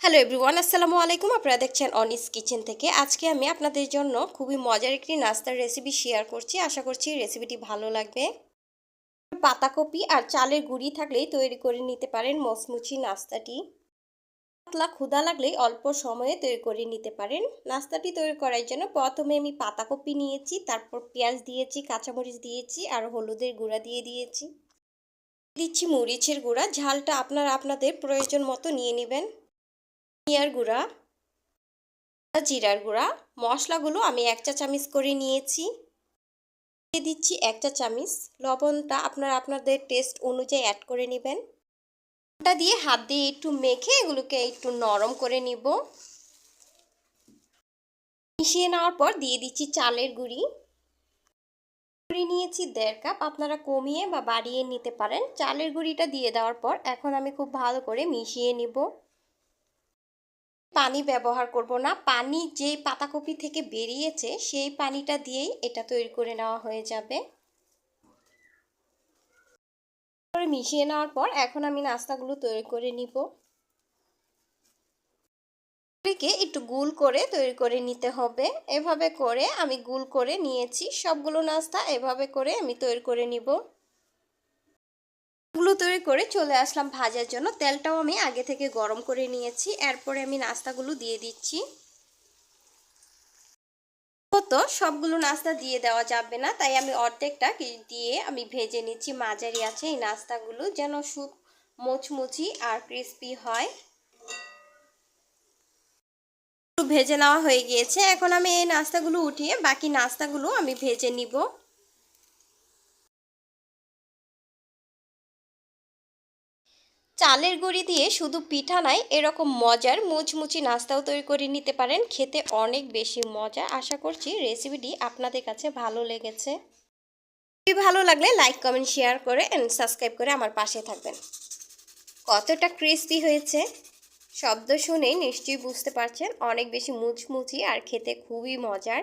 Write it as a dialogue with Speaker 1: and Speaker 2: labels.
Speaker 1: Hello everyone আসসালামু আলাইকুম। আপনারা দেখছেন অনিস কিচেন থেকে। আজকে আমি আপনাদের জন্য খুবই মজার একটি নাস্তার রেসিপি শেয়ার করছি। আশা করছি রেসিপিটি ভালো লাগবে। পাতাকপি আর চালের গুঁড়ি থাকলেই তৈরি করে নিতে পারেন মচমুচি নাস্তাটি। পাতলা ক্ষুদা লাগলেই অল্প সময়ে তৈরি করে নিতে পারেন। নাস্তাটি তৈরি করার জন্য প্রথমে আমি পাতাকপি নিয়েছি, তারপর পেঁয়াজ দিয়েছি, কাঁচামরিচ দিয়েছি আর হলুদের গুঁড়া দিয়ে দিয়েছি। দিচ্ছি মরিচের গুঁড়া। ঝালটা আপনারা আপনাদের প্রয়োজন মতো নিয়ে নেবেন। ধনিয়ার গুঁড়া জিরার গুঁড়া, মশলাগুলো আমি এক চা চামচ করে নিয়েছি। দিয়ে দিচ্ছি এক চা চামচ লবণটা, আপনারা আপনাদের টেস্ট অনুযায়ী অ্যাড করে নেবেন। ওটা দিয়ে হাত দিয়ে একটু মেখে এগুলোকে একটু নরম করে নিব। মিশিয়ে নেওয়ার পর দিয়ে দিচ্ছি চালের গুঁড়ি। গুঁড়ি নিয়েছি দেড় কাপ, আপনারা কমিয়ে বা বাড়িয়ে নিতে পারেন। চালের গুঁড়িটা দিয়ে দেওয়ার পর এখন আমি খুব ভালো করে মিশিয়ে নিব। পানি ব্যবহার করব না। পানি যেই পাতাকপি থেকে বেরিয়েছে, সেই পানিটা দিয়েই এটা তৈরি করে নেওয়া হয়ে যাবে। মিশিয়ে নেওয়ার পর এখন আমি নাস্তাগুলো তৈরি করে নিব। একটু গুল করে তৈরি করে নিতে হবে। এভাবে করে আমি গুল করে নিয়েছি। সবগুলো নাস্তা এভাবে করে আমি তৈরি করে নিব। গুলো তৈরি করে চলে আসলাম ভাজার জন্য। তেলটাও আমি আগে থেকে গরম করে নিয়েছি। এরপরে আমি নাস্তাগুলো দিয়ে দিচ্ছি। তো সবগুলো নাস্তা দিয়ে দেওয়া যাবে না, তাই আমি অর্ধেকটা দিয়ে আমি ভেজে নিচ্ছি। মাঝারি আছে এই নাস্তাগুলো, যেন সুপ মুচমুচি আর ক্রিস্পি হয়। ভেজে নেওয়া হয়ে গিয়েছে। এখন আমি এই নাস্তাগুলো উঠিয়ে বাকি নাস্তাগুলো আমি ভেজে নিব। চালের গুঁড়ি দিয়ে শুধু পিঠা নাই, এরকম মজার মুচমুচি নাস্তাও তৈরি করে নিতে পারেন। খেতে অনেক বেশি মজা। আশা করছি রেসিপিটি আপনাদের কাছে ভালো লেগেছে। ভালো লাগলে লাইক কমেন্ট শেয়ার করে অ্যান্ড সাবস্ক্রাইব করে আমার পাশে থাকবেন। কতটা ক্রিস্পি হয়েছে। শব্দ শুনেই নিশ্চয়ই বুঝতে পারছেন, অনেক বেশি মুচমুচি আর খেতে খুবই মজার।